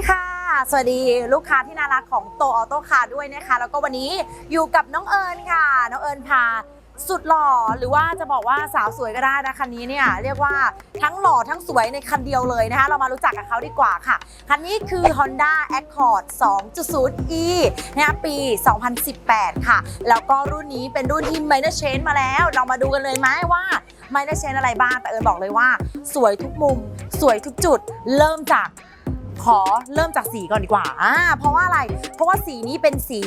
ดีค่ะ สวัสดีลูกค้าที่น่ารักของโตออโต้คาร์ด้วยนะคะ แล้วก็วันนี้อยู่กับน้องเอิญค่ะ น้องเอิญพาสุดหล่อหรือว่าจะบอกว่าสาวสวยก็ได้นะคันนี้เนี่ยเรียกว่าทั้งหล่อทั้งสวยในคันเดียวเลยนะคะ เรามารู้จักกับเขาดีกว่าค่ะ คันนี้คือ Honda Accord 2.0e นะคะปี 2018 ค่ะ แล้วก็รุ่นนี้เป็นรุ่นที่ Minor Change มาแล้ว เรามาดูกันเลยไหมว่า Minor Change อะไรบ้างแต่เอิญบอกเลยว่า สวยทุกมุม สวยทุกจุด เริ่มจาก ขอเริ่มจากสีก่อนดีกว่าอ่าเพราะว่าอะไร เพราะว่าสีนี้เป็นสี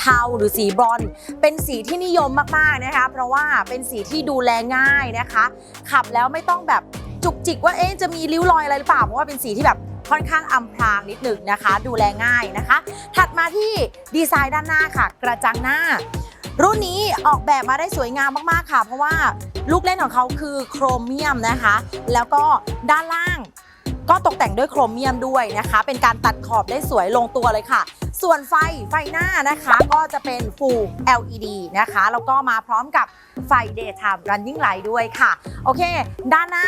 เทาหรือสีบรอน เป็นสีที่นิยมมากๆนะคะ เพราะว่าเป็นสีที่ดูแลง่ายนะคะ ขับแล้วไม่ต้องแบบจุกจิกว่าเอ๊ะจะมีริ้วรอยอะไรหรือเปล่า เพราะว่าเป็นสีที่แบบค่อนข้างอำพรางนิดหนึ่งนะคะ ดูแลง่ายนะคะ ถัดมาที่ดีไซน์ด้านหน้าค่ะ กระจังหน้า รุ่นนี้ออกแบบมาได้สวยงามมากๆค่ะ เพราะว่าลูกเล่นของเขาคือโครเมียมนะคะ แล้วก็ด้านล่าง ก็ตกแต่งด้วยโครเมียมด้วยนะคะ เป็นการตัดขอบได้สวยลงตัวเลยค่ะ ส่วนไฟไฟหน้านะคะก็จะเป็นฟูล LED นะคะแล้วก็มาพร้อมกับไฟ Daytime Running Light ด้วยค่ะ โอเค ด้านหน้า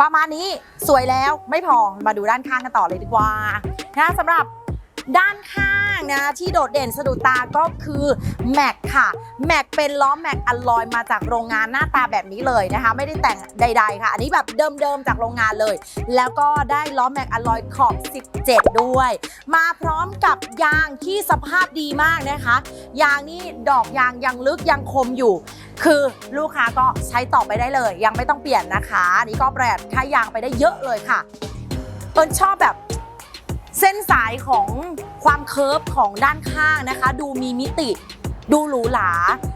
ประมาณนี้สวยแล้วไม่พอมาดูด้านข้างกันต่อเลยดีกว่านะสำหรับ ด้านข้างนะที่โดดเด่นสะดุดตาก็คือแม็กค่ะแม็กเป็นล้อแม็กอลลอยมาจากโรงงานหน้าตาแบบนี้เลยนะคะ ไม่ได้แต่งใด ๆ ค่ะ อันนี้แบบเดิมๆจากโรงงานเลย แล้วก็ได้ล้อแม็กอลลอยขอบ 17 ด้วย มาพร้อมกับยางที่สภาพดีมากนะคะ ยางนี่ดอกยางยังลึกยังคมอยู่ คือลูกค้าก็ใช้ต่อไปได้เลย ยังไม่ต้องเปลี่ยนนะคะนนี่ก็ประหยัดค่ายางไปได้เยอะเลยค่ะเอิญชอบแบบ เส้นสายของความเคิร์ฟของด้านข้างนะคะ ดูมีมิติดูหรูหรา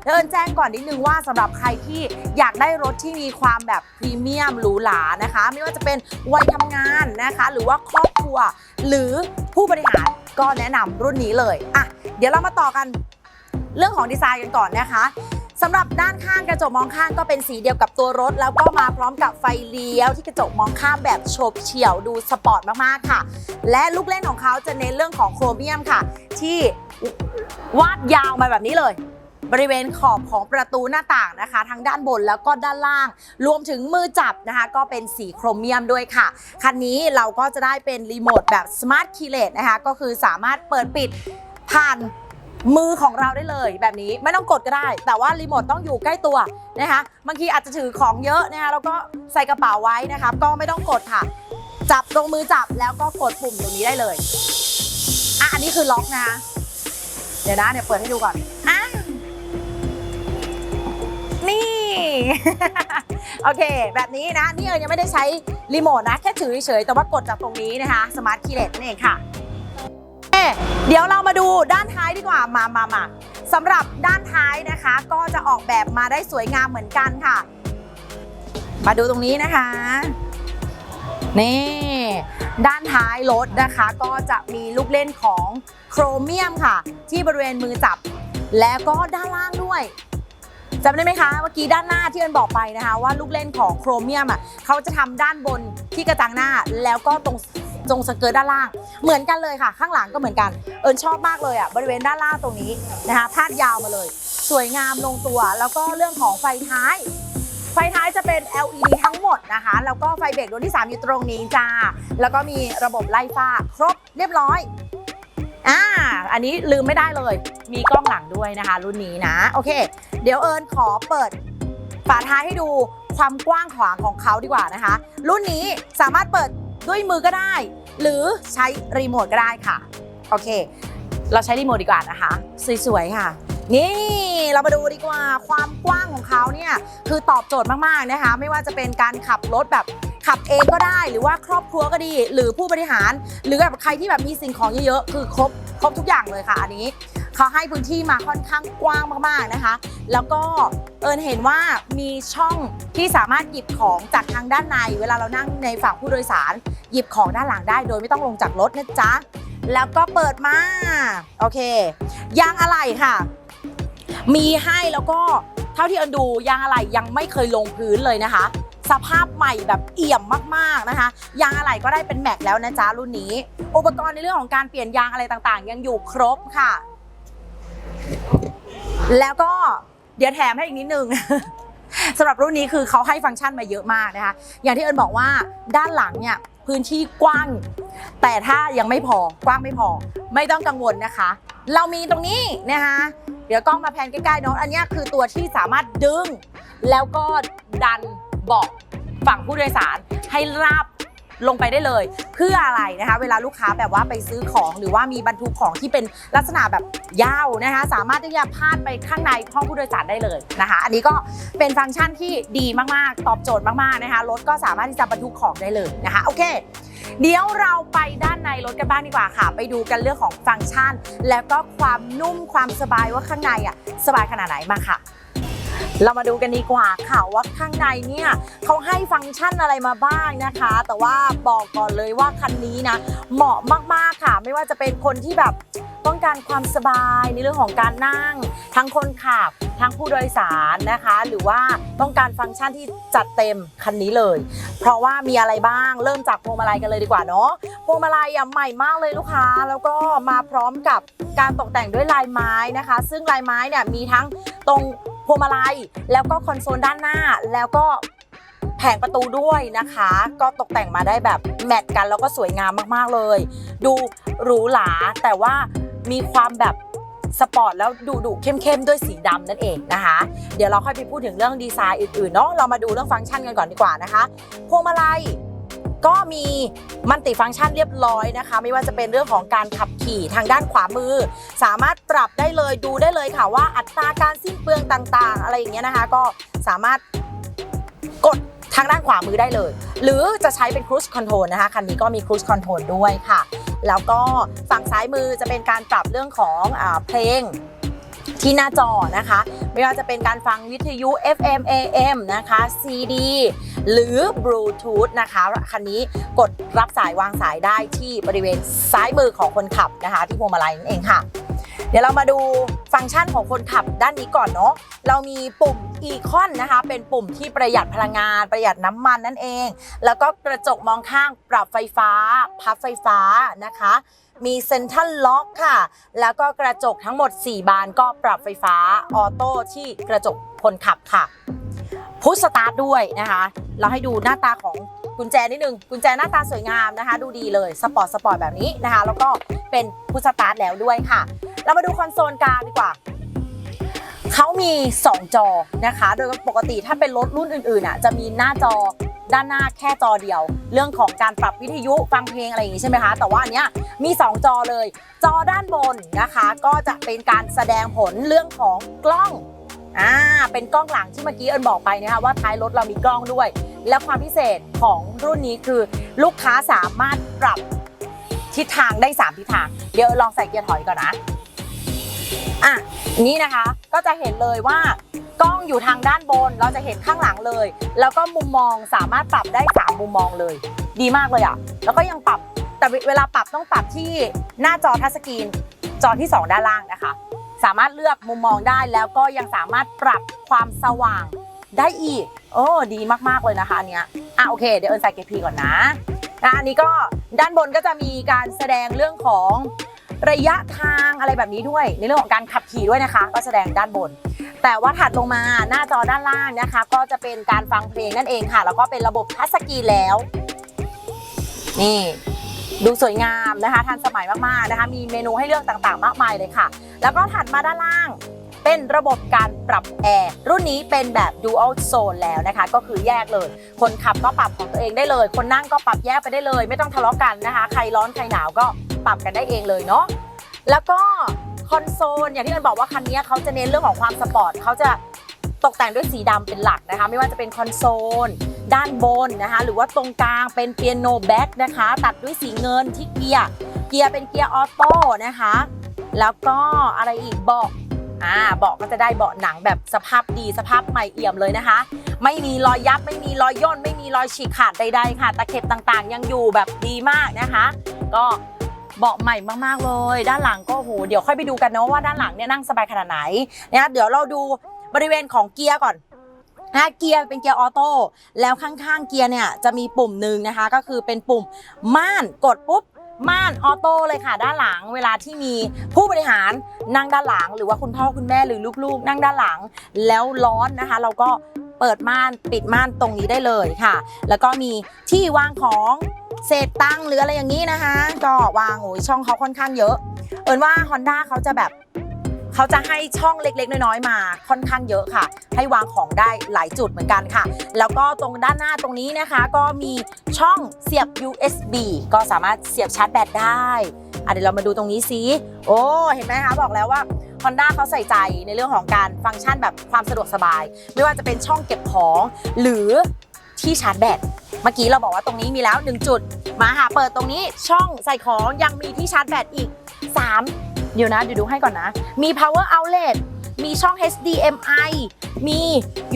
แล้วเอิญแจ้งก่อนนิดนึงว่าสำหรับใครที่อยากได้รถที่มีความแบบพรีเมียมหรูหรานะคะ ไม่ว่าจะเป็นวัยทำงานนะคะ หรือว่าครอบครัว หรือผู้บริหารก็แนะนำรุ่นนี้เลยอะเดี๋ยวเรามาต่อกันเรื่องของดีไซน์กันก่อนนะคะ สำหรับด้านข้างกระจกมองข้างก็เป็นสีเดียวกับตัวรถ แล้วก็มาพร้อมกับไฟเลี้ยวที่กระจกมองข้างแบบโฉบเฉี่ยวดูสปอร์ตมากๆค่ะ และลูกเล่นของเขาจะเน้นเรื่องของโครเมียมค่ะ ที่วาดยาวมาแบบนี้เลยบริเวณขอบของประตูหน้าต่างนะคะ ทั้งด้านบนแล้วก็ด้านล่าง รวมถึงมือจับนะคะ ก็เป็นสีโครเมียมด้วยค่ะ คันนี้เราก็จะได้เป็นรีโมทแบบ Smart Keyless นะคะ ก็คือสามารถเปิดปิดผ่าน มือของเราได้เลยแบบนี้ไม่ต้องกดก็ได้ แต่ว่ารีโมทต้องอยู่ใกล้ตัวนะคะบางทีอาจจะถือของเยอะนะคะแล้วก็ใส่กระเป๋าไว้นะคะก็ไม่ต้องกดค่ะ จับตรงมือจับแล้วก็กดปุ่มตรงนี้ได้เลยอะอันนี้คือล็อกนะคะเดี๋ยวนะเดี๋ยเปิดให้ดูก่อนอะนี่โอเค แบบนี้นะนี่เอิญยังไม่ได้ใช้รีโมทนะแค่ถือเฉยๆแต่ว่ากดจากตรงนี้นะคะสมาร์ทคีย์เลสนั่นเองค่ะ เดี๋ยวเรามาดูด้านท้ายดีกว่ามามามาสำหรับด้านท้ายนะคะ ก็จะออกแบบมาได้สวยงามเหมือนกันค่ะ มาดูตรงนี้นะคะนี่ด้านท้ายรถนะคะก็จะมีลูกเล่นของโครเมียมค่ะ ที่บริเวณมือจับ แล้วก็ด้านล่างด้วย จำได้ไหมคะเมื่อกี้ด้านหน้าที่เอิญบอกไปนะคะ ว่าลูกเล่นของโครเมียมอะเขาจะทำด้านบนที่กระจังหน้าแล้วก็ตรงตรงสเกิร์ตด้านล่าง เหมือนกันเลยค่ะ ข้างหลังก็เหมือนกัน เอิญชอบมากเลยอะบริเวณด้านล่างตรงนี้นะคะพาดยาวมาเลย สวยงามลงตัว แล้วก็เรื่องของไฟท้าย ไฟท้ายจะเป็น LED ทั้งหมดนะคะ แล้วก็ไฟเบรกดวงที่ 3 อยู่ตรงนี้จ้า แล้วก็มีระบบไล่ฟ้าครบเรียบร้อย อันนี้ลืมไม่ได้เลย มีกล้องหลังด้วยนะคะ รุ่นนี้นะ โอเค เดี๋ยวเอิญขอเปิดฝาท้ายให้ดูความกว้างขวางของเขาดีกว่านะคะ รุ่นนี้สามารถเปิดด้วยมือก็ได้ หรือใช้รีโมทก็ได้ค่ะ โอเค เราใช้รีโมทดีกว่านะคะ สวยๆค่ะ นี่เรามาดูดีกว่าความกว้างของเขาเนี่ยคือตอบโจทย์มากๆนะคะ ไม่ว่าจะเป็นการขับรถแบบ ขับเองก็ได้หรือว่าครอบครัวก็ดี หรือผู้บริหาร หรือแบบใครที่แบบมีสิ่งของเยอะๆคือครบครบทุกอย่างเลยค่ะอันนี้เขาให้พื้นที่มาค่อนข้างกว้างมากๆนะคะ แล้วก็เอิญเห็นว่ามีช่องที่สามารถหยิบของจากทางด้านใน เวลาเรานั่งในฝั่งผู้โดยสาร หยิบของด้านหลังได้โดยไม่ต้องลงจากรถนะจ๊ะแล้วก็เปิดมาโอเคยางอะไหล่ค่ะ มีให้แล้วก็เท่าที่เอิญดูยางอะไหล่ยังไม่เคยลงพื้นเลยนะคะ สภาพใหม่แบบเอี่ยมมากๆนะคะ ยางอะไหล่ก็ได้เป็นแม็กแล้วนะจ๊ะรุ่นนี้ อุปกรณ์ในเรื่องของการเปลี่ยนยางอะไรต่างๆ ยังอยู่ครบค่ะ แล้วก็เดี๋ยวแถมให้อีกนิดนึงสำหรับรุ่นนี้คือเขาให้ฟังก์ชันมาเยอะมากนะคะ อย่างที่เอิญบอกว่าด้านหลังเนี่ยพื้นที่กว้าง แต่ถ้ายังไม่พอกว้างไม่พอ ไม่ต้องกังวลนะคะ เรามีตรงนี้นะคะเดี๋ยวกล้องมาแพนใกล้ๆเนาะอันนี้คือตัวที่สามารถดึง แล้วก็ดัน เบาะฝั่งผู้โดยสารให้ราบลงไปได้เลย เพื่ออะไรนะคะ เวลาลูกค้าแบบว่าไปซื้อของหรือว่ามีบรรทุกของที่เป็นลักษณะแบบยาวนะคะ สามารถที่จะพาดไปข้างในห้องผู้โดยสารได้เลยนะคะ อันนี้ก็เป็นฟังก์ชันที่ดีมากๆ ตอบโจทย์มากๆนะคะรถก็สามารถที่จะบรรทุกของได้เลยนะคะโอเค เดี๋ยวเราไปด้านในรถกันบ้างดีกว่าค่ะ ไปดูกันเรื่องของฟังก์ชัน แล้วก็ความนุ่มความสบายว่าข้างในอะสบายขนาดไหนมาค่ะ เรามาดูกันดีกว่าค่ะว่าข้างในเนี่ยเขาให้ฟังก์ชันอะไรมาบ้างนะคะ แต่ว่าบอกก่อนเลยว่าคันนี้นะเหมาะมากๆค่ะ ไม่ว่าจะเป็นคนที่แบบต้องการความสบายในเรื่องของการนั่ง ทั้งคนขับทั้งผู้โดยสารนะคะ หรือว่าต้องการฟังก์ชันที่จัดเต็มคันนี้เลย เพราะว่ามีอะไรบ้างเริ่มจากพวงมาลัยกันเลยดีกว่าเนาะพวงมาลัยอะใหม่มากเลยลูกค้า แล้วก็มาพร้อมกับการตกแต่งด้วยลายไม้นะคะ ซึ่งลายไม้เนี่ยมีทั้งตรง พวงมาลัย แล้วก็คอนโซลด้านหน้า แล้วก็แผงประตูด้วยนะคะ ก็ตกแต่งมาได้แบบแมทกันแล้วก็สวยงามมากๆเลย ดูหรูหราแต่ว่ามีความแบบสปอร์ตแล้วดุดุเข้มๆ ด้วยสีดำนั่นเองนะคะ เดี๋ยวเราค่อยไปพูดถึงเรื่องดีไซน์อื่นๆเนาะเรามาดูเรื่องฟังก์ชันกันก่อนดีกว่านะคะพวงมาลัย ก็มีมัลติฟังก์ชันเรียบร้อยนะคะ ไม่ว่าจะเป็นเรื่องของการขับขี่ทางด้านขวามือ สามารถปรับได้เลยดูได้เลยค่ะว่าอัตราการสิ้นเปลืองต่างๆ อะไรอย่างเงี้ยนะคะ ก็สามารถกดทางด้านขวามือได้เลย หรือจะใช้เป็น cruise control นะคะ คันนี้ก็มี cruise control ด้วยค่ะ แล้วก็ฝั่งซ้ายมือจะเป็นการปรับเรื่องของอเพลง ที่หน้าจอนะคะ ไม่ว่าจะเป็นการฟังวิทยุ FM AM นะคะ CD หรือ Bluetooth นะคะ คันนี้กดรับสายวางสายได้ที่บริเวณซ้ายมือของคนขับนะคะ ที่พวงมาลัยนั่นเองค่ะ เดี๋ยวเรามาดูฟังก์ชันของคนขับด้านนี้ก่อนเนาะเรามีปุ่ม e-con นะคะ เป็นปุ่มที่ประหยัดพลังงานประหยัดน้ำมันนั่นเอง แล้วก็กระจกมองข้างปรับไฟฟ้า พับไฟฟ้านะคะ มีเซ็นทรัลล็อกค่ะ แล้วก็กระจกทั้งหมด 4 บานก็ปรับไฟฟ้าออโต้ที่กระจกคนขับค่ะพุชสตาร์ทด้วยนะคะ เราให้ดูหน้าตาของกุญแจนิดนึง กุญแจหน้าตาสวยงามนะคะ ดูดีเลย สปอร์ตสปอร์ตแบบนี้นะคะ แล้วก็เป็นพุชสตาร์ทแล้วด้วยค่ะ เรามาดูคอนโซลกลางดีกว่า เขามี 2 จอนะคะ โดยปกติถ้าเป็นรถรุ่นอื่นๆอะจะมีหน้าจอด้านหน้าแค่จอเดียว เรื่องของการปรับวิทยุฟังเพลงอะไรอย่างงี้ใช่ไหมคะ แต่ว่าอันเนี้ยมี 2 จอเลย จอด้านบนนะคะ ก็จะเป็นการแสดงผลเรื่องของกล้องอ่าเป็นกล้องหลังที่เมื่อกี้เอิญบอกไปนะคะว่าท้ายรถเรามีกล้องด้วย และความพิเศษของรุ่นนี้คือลูกค้าสามารถปรับทิศทางได้ 3 ทิศทาง เดี๋ยวลองใส่เกียร์ถอยก่อนนะ อะนี่นะคะก็จะเห็นเลยว่ากล้องอยู่ทางด้านบนเราจะเห็นข้างหลังเลย แล้วก็มุมมองสามารถปรับได้3มุมมองเลย ดีมากเลยอะ่ะแล้วก็ยังปรับแต่เวลาปรับต้องปรับที่หน้าจอทัชสกรีนจอที่ 2 ด้านล่างนะคะ สามารถเลือกมุมมองได้แล้วก็ยังสามารถปรับความสว่างได้อีกโอ้ดีมากๆเลยนะคะอันเนี้ยอะโอเค เดี๋ยวเอิญใส่เกพีก่อนนะนะอันนี้ก็ด้านบนก็จะมีการแสดงเรื่องของ ระยะทางอะไรแบบนี้ด้วย ในเรื่องของการขับขี่ด้วยนะคะ ก็แสดงด้านบน แต่ว่าถัดลงมาหน้าจอด้านล่างนะคะ ก็จะเป็นการฟังเพลงนั่นเองค่ะ แล้วก็เป็นระบบทัชสกรีนแล้ว นี่ดูสวยงามนะคะ ทันสมัยมากๆนะคะ มีเมนูให้เลือกต่างๆ มากมายเลยค่ะ แล้วก็ถัดมาด้านล่าง เป็นระบบการปรับแอร์รุ่นนี้เป็นแบบ dual zone แล้วนะคะ ก็คือแยกเลย คนขับก็ปรับของตัวเองได้เลย คนนั่งก็ปรับแยกไปได้เลย ไม่ต้องทะเลาะกันนะคะ ใครร้อนใครหนาวก็ปรับกันได้เองเลยเนาะแล้วก็คอนโซลอย่างที่เอิญบอกว่าคันนี้เขาจะเน้นเรื่องของความสปอร์ตเขาจะตกแต่งด้วยสีดำเป็นหลักนะคะ ไม่ว่าจะเป็นคอนโซล ด้านบนนะคะ หรือว่าตรงกลางเป็นเปียโนแบ็กนะคะ ตัดด้วยสีเงินที่เกียร์เกียร์เป็นเกียร์ออโต้นะคะ แล้วก็อะไรอีกเบาะ อ่าเบาะก็จะได้เบาะหนังแบบสภาพดีสภาพใหม่เอี่ยมเลยนะคะ ไม่มีรอยยับไม่มีรอยย่น ไม่มีรอยฉีกขาดใดๆค่ะ ตะเข็บต่างๆ ยังอยู่แบบดีมากนะคะ ก็เบาะใหม่มากๆเลย ด้านหลังก็โหเดี๋ยวค่อยไปดูกันเนาะว่าด้านหลังเนี่ยนั่งสบายขนาดไหนนะคะเดี๋ยวเราดูบริเวณของเกียร์ก่อนนะเกียร์เป็นเกียร์ออโต้แล้วข้างๆเกียร์เนี่ยจะมีปุ่มหนึ่งนะคะ ก็คือเป็นปุ่มม่านกดปุ๊บ ม่านออโต้เลยค่ะ ด้านหลังเวลาที่มีผู้บริหารนั่งด้านหลัง หรือว่าคุณพ่อคุณแม่หรือลูกๆ นั่งด้านหลังแล้วร้อนนะคะ เราก็เปิดม่านปิดม่านตรงนี้ได้เลยค่ะ แล้วก็มีที่วางของเศษตังหรืออะไรอย่างนี้นะคะ ก็วางโอ้ยช่องเขาค่อนข้างเยอะ เอินว่า Honda เขาจะแบบ เขาจะให้ช่องเล็กๆ น้อยๆ มาค่อนข้างเยอะค่ะ ให้วางของได้หลายจุดเหมือนกันค่ะ แล้วก็ตรงด้านหน้าตรงนี้นะคะ ก็มีช่องเสียบ USB ก็สามารถเสียบชาร์จแบตได้อะเดี๋ยวเรามาดูตรงนี้ซิโอ้เห็นไหมคะบอกแล้วว่า Honda เขาใส่ใจในเรื่องของการฟังก์ชันแบบความสะดวกสบาย ไม่ว่าจะเป็นช่องเก็บของ หรือที่ชาร์จแบตเมื่อกี้เราบอกว่าตรงนี้มีแล้ว 1 จุด มาหาเปิดตรงนี้ช่องใส่ของยังมีที่ชาร์จแบตอีก 3 เดี๋ยวนะเดี๋ยวดูให้ก่อนนะ มี power outlet มีช่อง HDMI มี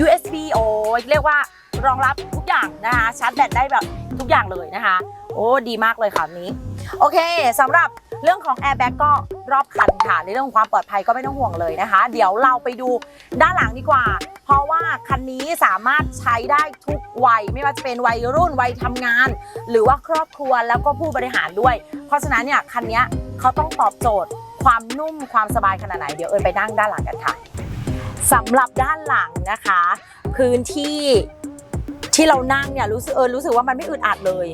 USB โอ้เรียกว่ารองรับทุกอย่างนะคะ ชาร์จแบตได้แบบทุกอย่างเลยนะคะ โอ้ดีมากเลยค่ะอันนี้ โอเคสำหรับเรื่องของ airbag ก็รอบคันค่ะในเรื่องของความปลอดภัยก็ไม่ต้องห่วงเลยนะคะ เดี๋ยวเราไปดูด้านหลังดีกว่า เพราะว่าคันนี้สามารถใช้ได้ทุกวัย ไม่ว่าจะเป็นวัยรุ่นวัยทำงาน หรือว่าครอบครัวแล้วก็ผู้บริหารด้วย เพราะฉะนั้นเนี่ยคันนี้เขาต้องตอบโจทย์ ความนุ่มความสบายขนาดไหนเดี๋ยวเอิญไปนั่งด้านหลังกันค่ะสำหรับด้านหลังนะคะ พื้นที่ที่เรานั่งเนี่ยรู้สึกเออรู้สึกว่ามันไม่อึดอัดเลย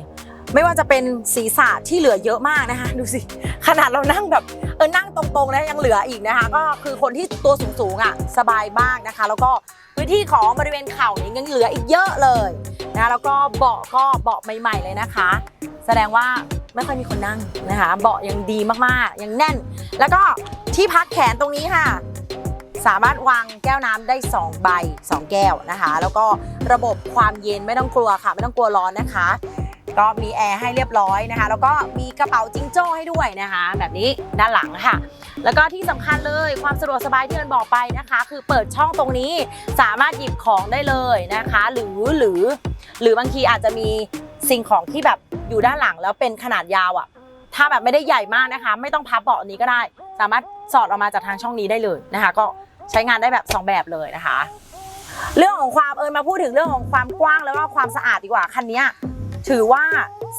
ไม่ว่าจะเป็นศีรษะที่เหลือเยอะมากนะคะ ดูสิ ขนาดเรานั่งแบบเออนั่งตรงๆนะยังเหลืออีกนะคะ ก็คือคนที่ตัวสูงๆอะสบายมากนะคะ แล้วก็พื้นที่ของบริเวณเข่าเนี่ยยังเหลืออีกเยอะเลยนะแล้วก็เบาะก็เบาะใหม่ๆเลยนะคะ แสดงว่าไม่ค่อยมีคนนั่งนะคะ เบาะยังดีมากๆ ยังแน่น แล้วก็ที่พักแขนตรงนี้ค่ะ สามารถวางแก้วน้ำได้ 2 ใบ 2 แก้วนะคะ แล้วก็ระบบความเย็นไม่ต้องกลัวค่ะ ไม่ต้องกลัวร้อนนะคะ ก็มีแอร์ให้เรียบร้อยนะคะ แล้วก็มีกระเป๋าจิงโจ้ให้ด้วยนะคะ แบบนี้ด้านหลังค่ะ แล้วก็ที่สำคัญเลยความสะดวกสบายที่เอิญบอกไปนะคะ คือเปิดช่องตรงนี้สามารถหยิบของได้เลยนะคะ หรือหรือ หรือบางทีอาจจะมีสิ่งของที่แบบอยู่ด้านหลังแล้วเป็นขนาดยาวอะ่ะถ้าแบบไม่ได้ใหญ่มากนะคะ ไม่ต้องพับเบาะนี้ก็ได้ สามารถสอดออกมาจากทางช่องนี้ได้เลยนะคะ ก็ใช้งานได้แบบสองแบบเลยนะคะ เรื่องของความเอิญมาพูดถึงเรื่องของความกว้างแล้วก็ความสะอาดดีกว่าคันนี้ ถือว่า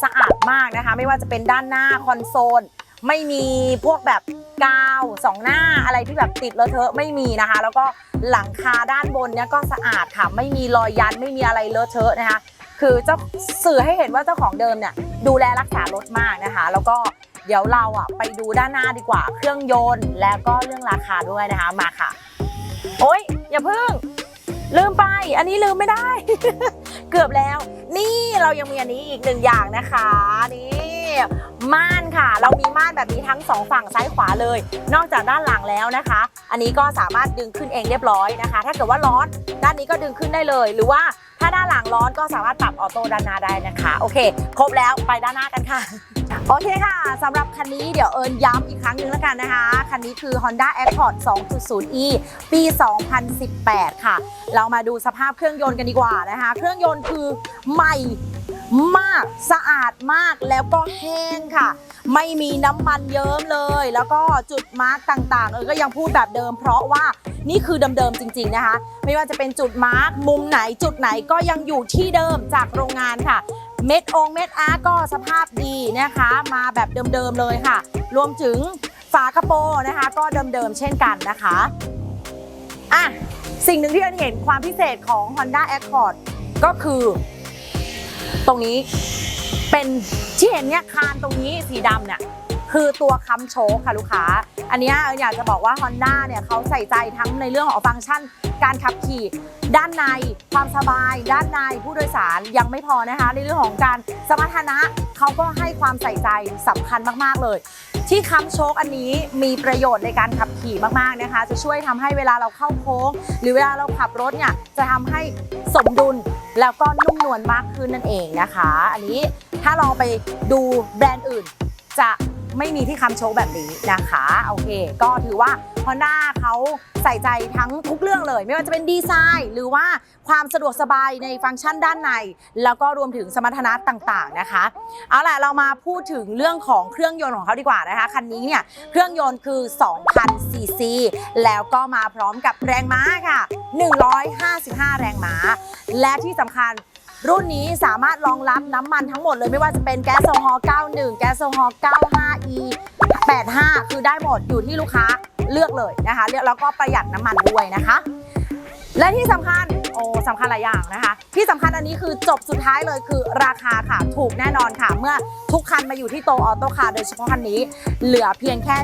สะอาดมากนะคะ ไม่ว่าจะเป็นด้านหน้าคอนโซลไม่มีพวกแบบกาวสองหน้าอะไรที่แบบติดเลอะเทอะไม่มีนะคะ แล้วก็หลังคาด้านบนเนี้ยก็สะอาดค่ะ ไม่มีรอยยันไม่มีอะไรเลอะเทอะนะคะ คือเจ้าสื่อให้เห็นว่าเจ้าของเดิมเนี่ยดูแลรักษารถมากนะคะ แล้วก็เดี๋ยวเราอะไปดูด้านหน้าดีกว่า เครื่องยนต์แล้วก็เรื่องราคาด้วยนะคะมาค่ะ โอ๊ยอย่าเพิ่ง ลืมไป อันนี้ลืมไม่ได้ เกือบแล้ว นี่เรายังมีอันนี้อีกหนึ่งอย่างนะคะนี่ ม่านค่ะ เรามีม่านแบบนี้ทั้งสองฝั่งซ้ายขวาเลย นอกจากด้านหลังแล้วนะคะ อันนี้ก็สามารถดึงขึ้นเองเรียบร้อยนะคะ ถ้าเกิดว่าร้อนด้านนี้ก็ดึงขึ้นได้เลย หรือว่าถ้าด้านหลังร้อนก็สามารถปรับออโต้ด้านหน้าได้นะคะ โอเค ครบแล้วไปด้านหน้ากันค่ะ โอเคค่ะสำหรับคันนี้เดี๋ยวเอิญย้ำอีกครั้งหนึ่งแล้วกันนะคะ คันนี้คือ Honda Accord 2.0e ปี 2018 ค่ะ เรามาดูสภาพเครื่องยนต์กันดีกว่านะคะ เครื่องยนต์คือใหม่ มาก สะอาดมากแล้วก็แห้งค่ะ ไม่มีน้ำมันเยิ้มเลย แล้วก็จุดมาร์กต่างๆเออก็ยังพูดแบบเดิม เพราะว่านี่คือเดิมๆจริง ๆนะคะ ไม่ว่าจะเป็นจุดมาร์กมุมไหนจุดไหนก็ยังอยู่ที่เดิมจากโรงงานค่ะ เม็ดองเม็ดอาร์ก็สภาพดีนะคะ มาแบบเดิมๆเลยค่ะ รวมถึงฝากระโปรงนะคะ ก็เดิมๆเช่นกันนะคะอะสิ่งหนึ่งที่เราเห็นความพิเศษของ Honda Accord ก็คือ ตรงนี้เป็นที่เห็นเนี่ยคานตรงนี้สีดำเนี่ยคือตัวค้ำโชคค่ะลูกค้า อันนี้อยากจะบอกว่า Honda เนี่ยเขาใส่ใจทั้งในเรื่องของฟังก์ชันการขับขี่ ด้านในความสบาย ด้านในผู้โดยสารยังไม่พอนะคะ ในเรื่องของการสมรรถนะเขาก็ให้ความใส่ใจสำคัญมากๆเลย ที่ค้ำโชคอันนี้มีประโยชน์ในการขับขี่มากๆนะคะ จะช่วยทำให้เวลาเราเข้าโค้ง หรือเวลาเราขับรถเนี่ยจะทำให้สมดุล แล้วก็นุ่มนวลมากขึ้นนั่นเองนะคะ อันนี้ถ้าลองไปดูแบรนด์อื่นจะ ไม่มีที่คำโชว์แบบนี้นะคะโอเค ก็ถือว่า Honda เขาใส่ใจทั้งทุกเรื่องเลย ไม่ว่าจะเป็นดีไซน์ หรือว่าความสะดวกสบายในฟังก์ชันด้านใน แล้วก็รวมถึงสมรรถนะต่างๆนะคะ เอาล่ะเรามาพูดถึงเรื่องของเครื่องยนต์ของเขาดีกว่านะคะ คันนี้เนี่ยเครื่องยนต์คือ 2,000 ซีซี แล้วก็มาพร้อมกับแรงม้าค่ะ 155 แรงม้า และที่สำคัญ รุ่นนี้สามารถรองรับน้ำมันทั้งหมดเลยไม่ว่าจะเป็นแก๊สโซฮอล์91 แก๊สโซฮอล์ 95e 85 คือได้หมดอยู่ที่ลูกค้าเลือกเลยนะคะแล้วก็ประหยัดน้ำมันด้วยนะคะ และที่สำคัญโอ้สำคัญหลายอย่างนะคะ ที่สำคัญอันนี้คือจบสุดท้ายเลยคือราคาค่ะถูกแน่นอนค่ะ เมื่อทุกคันมาอยู่ที่โตออโต้คาร์โดยเฉพาะคันนี้ เหลือเพียงแค่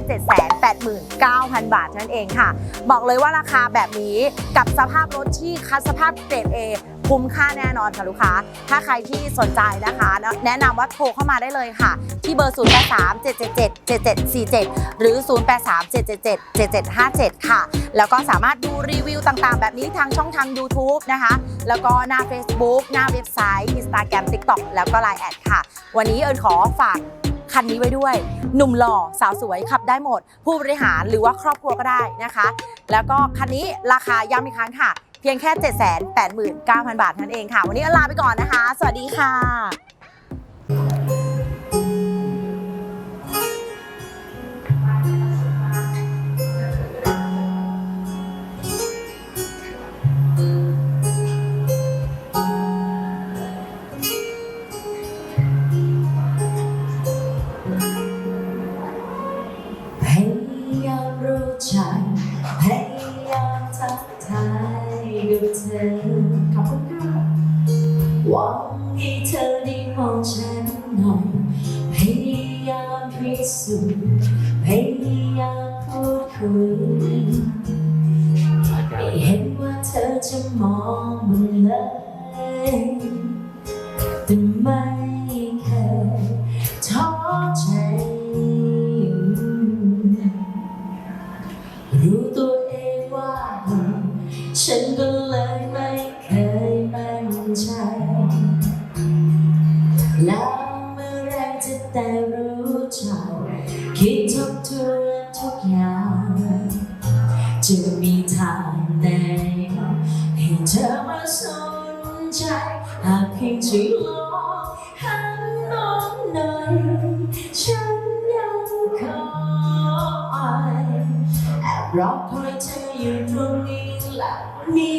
789,000 บาทเท่านั้นเองค่ะ บอกเลยว่าราคาแบบนี้กับสภาพรถที่คัดสภาพเกรด A คุ้มค่าแน่นอนค่ะลูกค้า ถ้าใครที่สนใจนะคะ แนะนำว่าโทรเข้ามาได้เลยค่ะ ที่เบอร์ 0 8 3 7 7 7 7 7 4 7 หรือ 0 8 3 7 7 7 7 7 5 7 ค่ะ แล้วก็สามารถดูรีวิวต่างๆ แบบนี้ทางช่องทาง YouTube นะคะ แล้วก็หน้า Facebook หน้าเว็บไซต์ Instagram TikTok แล้วก็ Line แอดค่ะ วันนี้เอิญขอฝากคันนี้ไว้ด้วย หนุ่มหล่อสาวสวยขับได้หมด ผู้บริหารหรือว่าครอบครัวก็ได้นะคะ แล้วก็คันนี้ราคาย้ำอีกครั้งค่ะ เพียงแค่ 789,000 บาทเท่านั้นเองค่ะ วันนี้ลาไปก่อนนะคะ สวัสดีค่ะ ไม่เห็นว่าเธอจะมองมันเลย เธอมาสนใจ หากเพียงช่วยลองหันมองหน่อยฉันยังคอยแอบรอคอยเธออยู่ตรงนี้หลับมี